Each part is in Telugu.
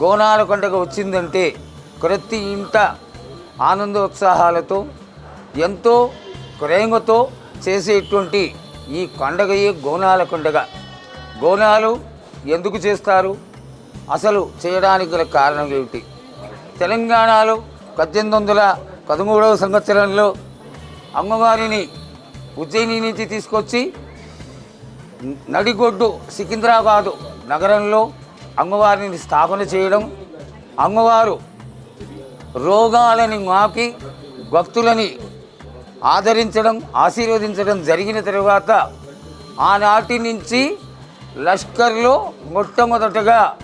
గోనాల పండుగ వచ్చిందంటే ప్రతి ఇంట ఆనందోత్సాహాలతో ఎంతో ప్రేమతో చేసేటువంటి ఈ పండగయే గోనాల పండుగ? గోనాలు ఎందుకు చేస్తారు? అసలు చేయడానికి గల కారణం ఏమిటి? తెలంగాణలో పద్దెనిమిది వందల పదమూడవ సంవత్సరంలో అమ్మవారిని ఉజ్జయిని నుంచి తీసుకొచ్చి నడిగొడ్డు సికింద్రాబాదు నగరంలో అమ్మవారిని స్థాపన చేయడం అమ్మవారు రోగాలని మాకి భక్తులని ఆదరించడం ఆశీర్వదించడం జరిగిన తర్వాత ఆనాటి నుంచి లష్కర్లో మొట్టమొదటగా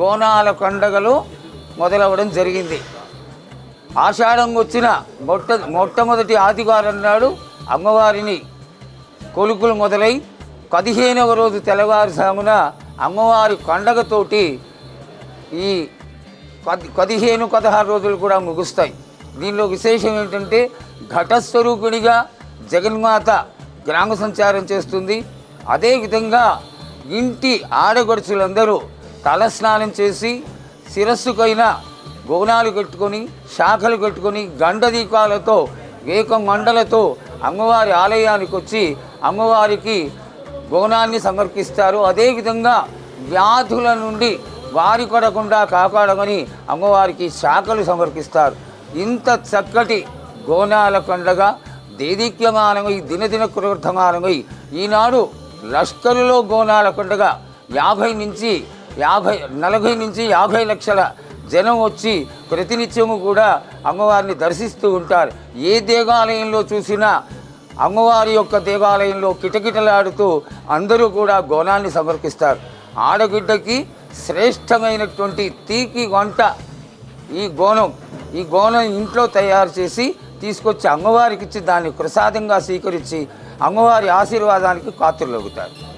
గోనాల పండగలు మొదలవ్వడం జరిగింది. ఆషాఢం వచ్చిన మొట్ట మొట్టమొదటి ఆదివారం నాడు అమ్మవారిని కొలుకులు మొదలై పదిహేనవ రోజు తెల్లవారుజామున అమ్మవారి పండగతోటి ఈ పది పదిహేను పదహారు రోజులు కూడా ముగుస్తాయి. దీనిలో విశేషం ఏంటంటే ఘటస్వరూపిణిగా జగన్మాత గ్రామ సంచారం చేస్తుంది. అదేవిధంగా ఇంటి ఆడగడుచులందరూ తలస్నానం చేసి శిరస్సుకైన గోనాలు కట్టుకొని శాఖలు కట్టుకొని గండ దీపాలతో వేక మండలతో అమ్మవారి ఆలయానికి వచ్చి అమ్మవారికి గోనాన్ని సమర్పిస్తారు. అదేవిధంగా వ్యాధుల నుండి వారి పడకుండా కాపాడమని అమ్మవారికి శాఖలు సమర్పిస్తారు. ఇంత చక్కటి గోనాల పండగ దేదీక్యమానమై దినదిన కృతమానమై ఈనాడు లష్కరులో గోనాల పండగ. యాభై నుంచి యాభై నలభై నుంచి యాభై లక్షల జనం వచ్చి ప్రతినిత్యము కూడా అమ్మవారిని దర్శిస్తూ ఉంటారు. ఏ దేవాలయంలో చూసినా అమ్మవారి యొక్క దేవాలయంలో కిటకిటలాడుతూ అందరూ కూడా గోనాన్ని సమర్పిస్తారు. ఆడబిడ్డకి శ్రేష్టమైనటువంటి తీకి వంట ఈ గోనం ఈ గోనం ఇంట్లో తయారు చేసి తీసుకొచ్చి అమ్మవారికి ఇచ్చి దాన్ని ప్రసాదంగా స్వీకరించి అమ్మవారి ఆశీర్వాదానికి పాత్రలవుతారు